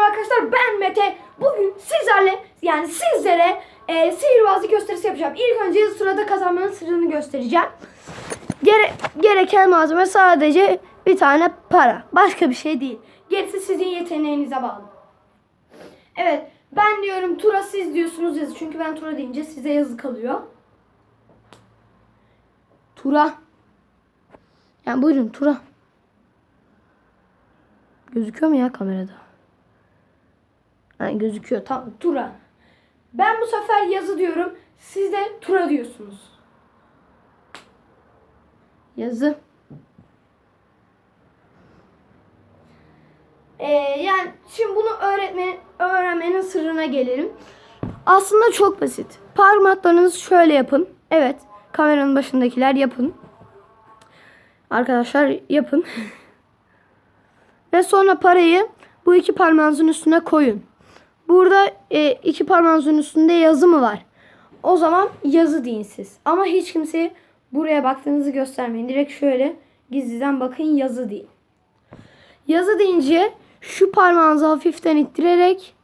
merhaba arkadaşlar ben Mete. Bugün sizlerle yani sizlere e, sihirbazlık gösterisi yapacağım. İlk önce sırada kazanmanın sırrını göstereceğim. Gere- gereken malzeme sadece bir tane para. Başka bir şey değil. Gerisi sizin yeteneğinize bağlı. Evet ben diyorum tura siz diyorsunuz yazı. Çünkü ben tura deyince size yazı kalıyor. Tura. Yani buyurun tura. Gözüküyor mu ya kamerada? Ha, gözüküyor. Tamam. Tura. Ben bu sefer yazı diyorum. Siz de tura diyorsunuz. Yazı. Ee, yani şimdi bunu öğretmenin, öğrenmenin sırrına gelelim. Aslında çok basit. Parmaklarınızı şöyle yapın. Evet. Kameranın başındakiler yapın. Arkadaşlar yapın. Ve sonra parayı bu iki parmağınızın üstüne koyun. Burada e, iki parmağınızın üstünde yazı mı var? O zaman yazı deyin siz. Ama hiç kimseye buraya baktığınızı göstermeyin. Direkt şöyle gizliden bakın yazı deyin. Yazı deyince şu parmağınızı hafiften ittirerek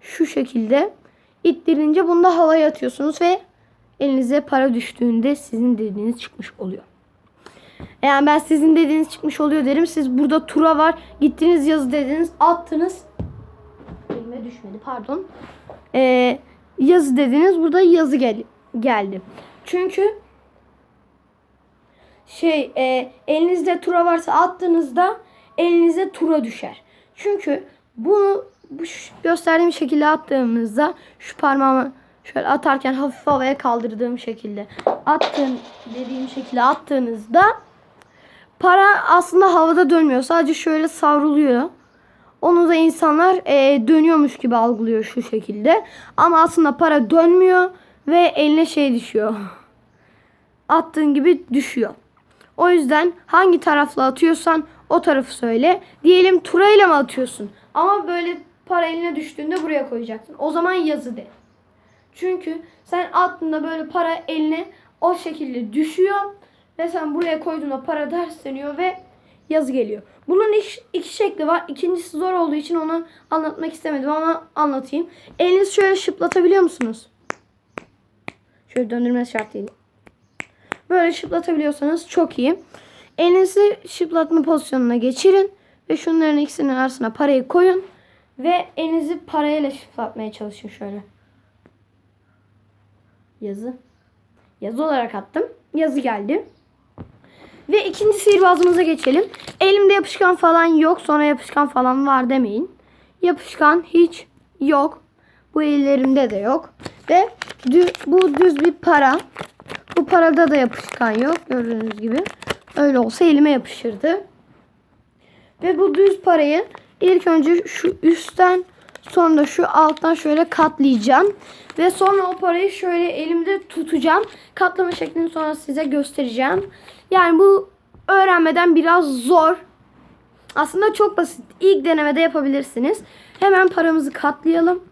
şu şekilde ittirince bunda havaya atıyorsunuz ve elinize para düştüğünde sizin dediğiniz çıkmış oluyor. Yani ben sizin dediğiniz çıkmış oluyor derim. Siz burada tura var. Gittiniz yazı dediniz. Attınız. Düşmedi pardon. Ee, yazı dediniz. Burada yazı gel geldi. Çünkü şey e, elinizde tura varsa attığınızda elinize tura düşer. Çünkü bunu bu gösterdiğim şekilde attığımızda şu parmağımı şöyle atarken hafif havaya kaldırdığım şekilde attığım dediğim şekilde attığınızda para aslında havada dönmüyor. Sadece şöyle savruluyor. Onu da insanlar e, dönüyormuş gibi algılıyor şu şekilde. Ama aslında para dönmüyor ve eline şey düşüyor. Attığın gibi düşüyor. O yüzden hangi tarafla atıyorsan o tarafı söyle. Diyelim turayla mı atıyorsun? Ama böyle para eline düştüğünde buraya koyacaksın. O zaman yazı de. Çünkü sen attığında böyle para eline o şekilde düşüyor ve sen buraya koyduğunda para ters dönüyor ve yazı geliyor. Bunun iki, iki şekli var. İkincisi zor olduğu için onu anlatmak istemedim ama anlatayım. Elinizi şöyle şıplatabiliyor musunuz? Şöyle döndürmesi şart değil. Böyle şıplatabiliyorsanız çok iyi. Elinizi şıplatma pozisyonuna geçirin ve şunların ikisinin arasına parayı koyun ve elinizi parayla şıplatmaya çalışın şöyle. Yazı. Yazı olarak attım. Yazı geldi. Ve ikinci sihirbazımıza geçelim. Elimde yapışkan falan yok. Sonra yapışkan falan var demeyin. Yapışkan hiç yok. Bu ellerimde de yok. Ve dü- bu düz bir para. Bu parada da yapışkan yok. Gördüğünüz gibi. Öyle olsa elime yapışırdı. Ve bu düz parayı ilk önce şu üstten sonra şu alttan şöyle katlayacağım. Ve sonra o parayı şöyle elimde tutacağım. Katlama şeklini sonra size göstereceğim. Yani bu öğrenmeden biraz zor. Aslında çok basit. İlk denemede yapabilirsiniz. Hemen paramızı katlayalım.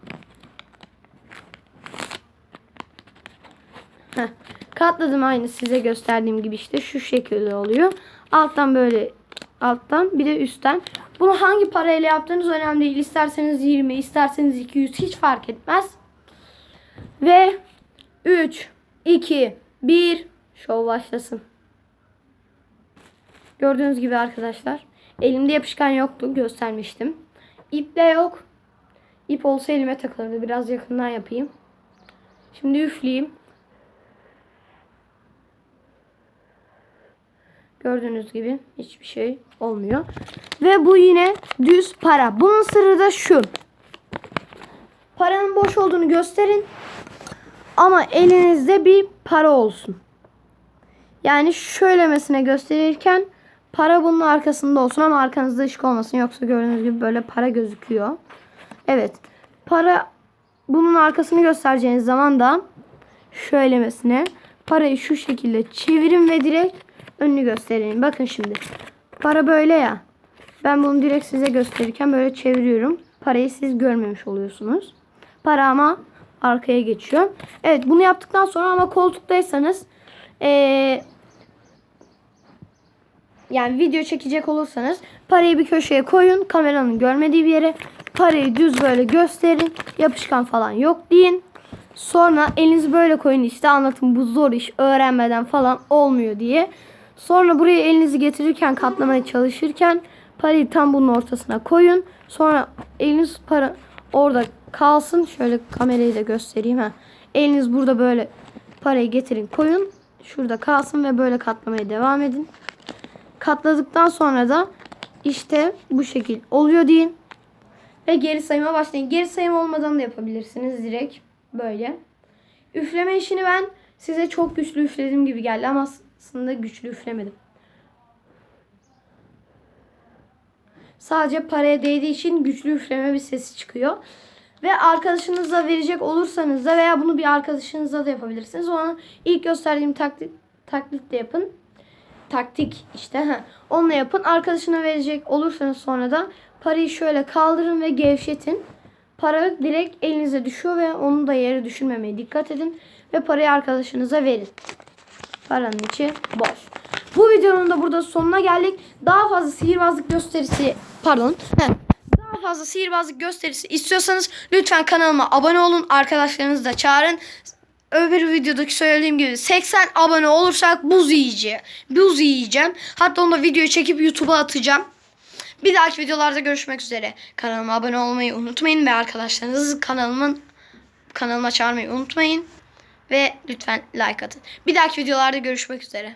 Heh. Katladım aynı size gösterdiğim gibi işte şu şekilde oluyor. Alttan böyle alttan bir de üstten. Bunu hangi parayla yaptığınız önemli değil. İsterseniz 20, isterseniz 200 hiç fark etmez. Ve 3, 2, 1 şov başlasın. Gördüğünüz gibi arkadaşlar. Elimde yapışkan yoktu. Göstermiştim. İp de yok. İp olsa elime takılırdı. Biraz yakından yapayım. Şimdi üfleyeyim. Gördüğünüz gibi hiçbir şey olmuyor. Ve bu yine düz para. Bunun sırrı da şu. Paranın boş olduğunu gösterin. Ama elinizde bir para olsun. Yani şöylemesine gösterirken para bunun arkasında olsun ama arkanızda ışık olmasın. Yoksa gördüğünüz gibi böyle para gözüküyor. Evet. Para bunun arkasını göstereceğiniz zaman da şöylemesine parayı şu şekilde çevirin ve direkt önünü gösterin. Bakın şimdi. Para böyle ya. Ben bunu direkt size gösterirken böyle çeviriyorum. Parayı siz görmemiş oluyorsunuz. Para ama arkaya geçiyor. Evet bunu yaptıktan sonra ama koltuktaysanız ee, yani video çekecek olursanız parayı bir köşeye koyun. Kameranın görmediği bir yere. parayı düz böyle gösterin. Yapışkan falan yok deyin. Sonra elinizi böyle koyun işte anlatın bu zor iş öğrenmeden falan olmuyor diye. Sonra buraya elinizi getirirken katlamaya çalışırken parayı tam bunun ortasına koyun. Sonra eliniz para orada kalsın. Şöyle kamerayı da göstereyim ha. Eliniz burada böyle parayı getirin koyun. Şurada kalsın ve böyle katlamaya devam edin. Katladıktan sonra da işte bu şekil oluyor deyin. Ve geri sayıma başlayın. Geri sayım olmadan da yapabilirsiniz direkt böyle. Üfleme işini ben size çok güçlü üflediğim gibi geldi ama aslında güçlü üflemedim. Sadece paraya değdiği için güçlü üfleme bir sesi çıkıyor. Ve arkadaşınıza verecek olursanız da veya bunu bir arkadaşınıza da yapabilirsiniz. Ona ilk gösterdiğim taklit, taklitle yapın. Taktik işte. Ha. Onunla yapın. Arkadaşına verecek olursanız sonra da parayı şöyle kaldırın ve gevşetin. Para direkt elinize düşüyor ve onu da yere düşürmemeye dikkat edin. Ve parayı arkadaşınıza verin. Paranın içi boş. Bu videonun da burada sonuna geldik. Daha fazla sihirbazlık gösterisi pardon. Heh. Daha fazla sihirbazlık gösterisi istiyorsanız lütfen kanalıma abone olun. Arkadaşlarınızı da çağırın. Öbür videodaki söylediğim gibi 80 abone olursak buz yiyeceğim. Buz yiyeceğim. Hatta onu da videoyu çekip YouTube'a atacağım. Bir dahaki videolarda görüşmek üzere. Kanalıma abone olmayı unutmayın ve arkadaşlarınızı kanalımın kanalıma çağırmayı unutmayın. Ve lütfen like atın. Bir dahaki videolarda görüşmek üzere.